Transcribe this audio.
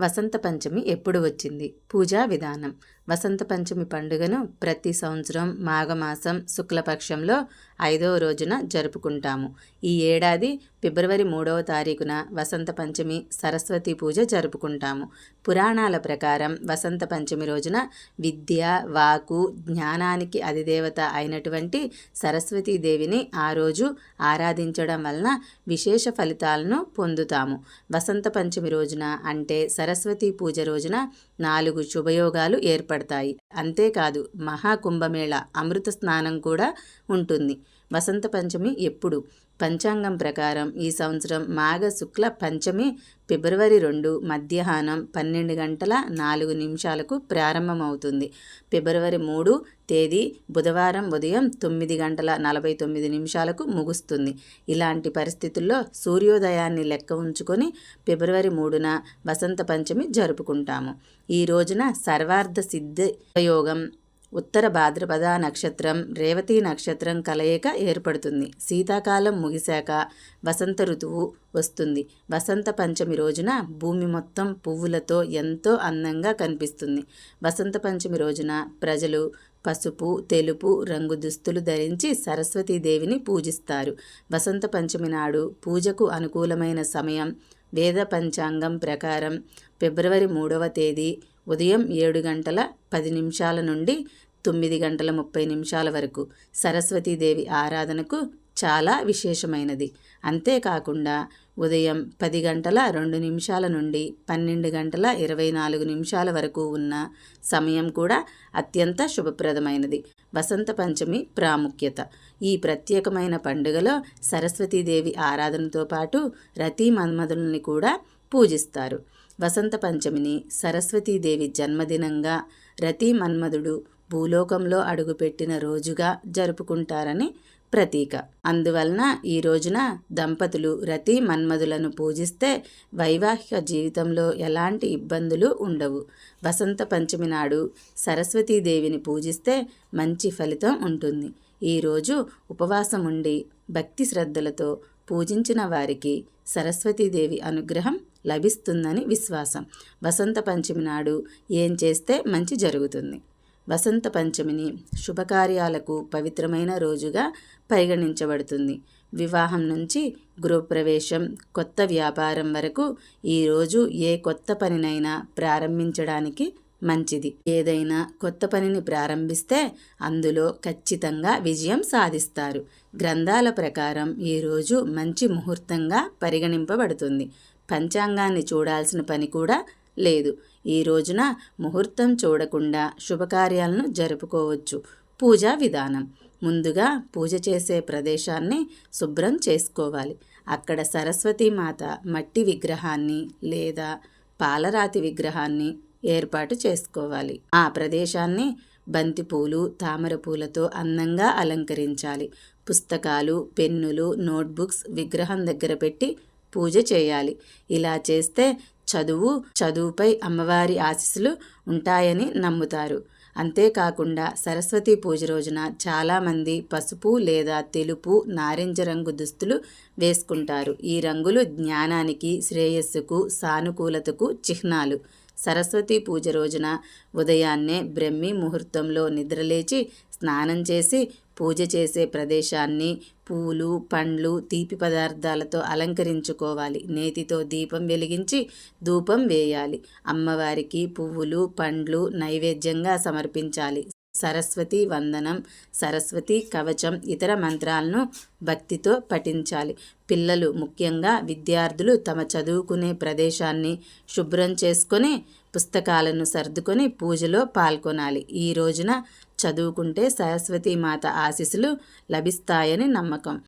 వసంత పంచమి ఎప్పుడు వచ్చింది? పూజా విధానం. వసంత పంచమి పండుగను ప్రతి సంవత్సరం మాఘమాసం శుక్లపక్షంలో ఐదవ రోజున జరుపుకుంటాము. ఈ ఏడాది ఫిబ్రవరి మూడవ తారీఖున వసంత పంచమి సరస్వతి పూజ జరుపుకుంటాము. పురాణాల ప్రకారం వసంత పంచమి రోజున విద్య వాకు జ్ఞానానికి అధిదేవత అయినటువంటి సరస్వతీదేవిని ఆ రోజు ఆరాధించడం వలన విశేష ఫలితాలను పొందుతాము. వసంత పంచమి రోజున అంటే సరస్వతి పూజ రోజున నాలుగు శుభయోగాలు ఏర్పడతాయి. అంతేకాదు మహాకుంభమేళ అమృత స్నానం కూడా ఉంటుంది. వసంత పంచమి ఎప్పుడు? పంచాంగం ప్రకారం ఈ సంవత్సరం మాఘ శుక్ల పంచమి ఫిబ్రవరి రెండు మధ్యాహ్నం పన్నెండు గంటల నాలుగు నిమిషాలకు ప్రారంభమవుతుంది. ఫిబ్రవరి మూడు తేదీ బుధవారం ఉదయం తొమ్మిది గంటల నలభై తొమ్మిది నిమిషాలకు ముగుస్తుంది. ఇలాంటి పరిస్థితుల్లో సూర్యోదయాన్ని లెక్క ఉంచుకొని ఫిబ్రవరి మూడున వసంత పంచమి జరుపుకుంటాము. ఈ రోజున సర్వార్థ సిద్ధ యోగం ఉత్తర భాద్రపద నక్షత్రం రేవతి నక్షత్రం కలయిక ఏర్పడుతుంది. శీతాకాలం ముగిశాక వసంత ఋతువు వస్తుంది. వసంత పంచమి రోజున భూమి మొత్తం పువ్వులతో ఎంతో అందంగా కనిపిస్తుంది. వసంత పంచమి రోజున ప్రజలు పసుపు తెలుపు రంగు దుస్తులు ధరించి సరస్వతీదేవిని పూజిస్తారు. వసంత పంచమి నాడు పూజకు అనుకూలమైన సమయం వేద పంచాంగం ప్రకారం ఫిబ్రవరి మూడవ తేదీ ఉదయం ఏడు గంటల పది నిమిషాల నుండి తొమ్మిది గంటల ముప్పై నిమిషాల వరకు సరస్వతీదేవి ఆరాధనకు చాలా విశేషమైనది. అంతేకాకుండా ఉదయం పది గంటల రెండు నిమిషాల నుండి పన్నెండు గంటల ఇరవై నాలుగు నిమిషాల వరకు ఉన్న సమయం కూడా అత్యంత శుభప్రదమైనది. వసంత పంచమి ప్రాముఖ్యత. ఈ ప్రత్యేకమైన పండుగలో సరస్వతీదేవి ఆరాధనతో పాటు రతీ మన్మధుల్ని కూడా పూజిస్తారు. వసంత పంచమిని సరస్వతీదేవి జన్మదినంగా రతి మన్మధుడు భూలోకంలో అడుగుపెట్టిన రోజుగా జరుపుకుంటారని ప్రతీక. అందువలన ఈ రోజున దంపతులు రతి మన్మధులను పూజిస్తే వైవాహిక జీవితంలో ఎలాంటి ఇబ్బందులు ఉండవు. వసంత పంచమి నాడు సరస్వతీదేవిని పూజిస్తే మంచి ఫలితం ఉంటుంది. ఈరోజు ఉపవాసం ఉండి భక్తి శ్రద్ధలతో పూజించిన వారికి సరస్వతీదేవి అనుగ్రహం లభిస్తుందని విశ్వాసం. వసంత పంచమి నాడు ఏం చేస్తే మంచి జరుగుతుంది? వసంత పంచమిని శుభకార్యాలకు పవిత్రమైన రోజుగా పరిగణించబడుతుంది. వివాహం నుంచి గృహప్రవేశం కొత్త వ్యాపారం వరకు ఈరోజు ఏ కొత్త పనినైనా ప్రారంభించడానికి మంచిది. ఏదైనా కొత్త పనిని ప్రారంభిస్తే అందులో ఖచ్చితంగా విజయం సాధిస్తారు. గ్రంథాల ప్రకారం ఈరోజు మంచి ముహూర్తంగా పరిగణింపబడుతుంది. పంచాంగాన్ని చూడాల్సిన పని కూడా లేదు. ఈ రోజున ముహూర్తం చూడకుండా శుభకార్యాలను జరుపుకోవచ్చు. పూజా విధానం. ముందుగా పూజ చేసే ప్రదేశాన్ని శుభ్రం చేసుకోవాలి. అక్కడ సరస్వతీమాత మట్టి విగ్రహాన్ని లేదా పాలరాతి విగ్రహాన్ని ఏర్పాటు చేసుకోవాలి. ఆ ప్రదేశాన్ని బంతిపూలు తామర పూలతో అందంగా అలంకరించాలి. పుస్తకాలు పెన్నులు నోట్బుక్స్ విగ్రహం దగ్గర పెట్టి పూజ చేయాలి. ఇలా చేస్తే చదువు చదువుపై అమ్మవారి ఆశీస్సులు ఉంటాయని నమ్ముతారు. అంతేకాకుండా సరస్వతి పూజ రోజున చాలామంది పసుపు లేదా తెలుపు నారింజ రంగు దుస్తులు వేసుకుంటారు. ఈ రంగులు జ్ఞానానికి శ్రేయస్సుకు సానుకూలతకు చిహ్నాలు. సరస్వతి పూజ రోజున ఉదయాన్నే బ్రహ్మి ముహూర్తంలో నిద్రలేచి స్నానం చేసి పూజ చేసే ప్రదేశాన్ని పూలు పండ్లు తీపి పదార్థాలతో అలంకరించుకోవాలి. నేతితో దీపం వెలిగించి ధూపం వేయాలి. అమ్మవారికి పువ్వులు పండ్లు నైవేద్యంగా సమర్పించాలి. సరస్వతి వందనం సరస్వతి కవచం ఇతర మంత్రాలను భక్తితో పఠించాలి. పిల్లలు ముఖ్యంగా విద్యార్థులు తమ చదువుకునే ప్రదేశాన్ని శుభ్రం చేసుకొని పుస్తకాలను సర్దుకొని పూజలో పాల్గొనాలి. ఈ రోజున చదువుకుంటే సరస్వతీ మాత ఆశీస్సులు లభిస్తాయని నమ్మకం.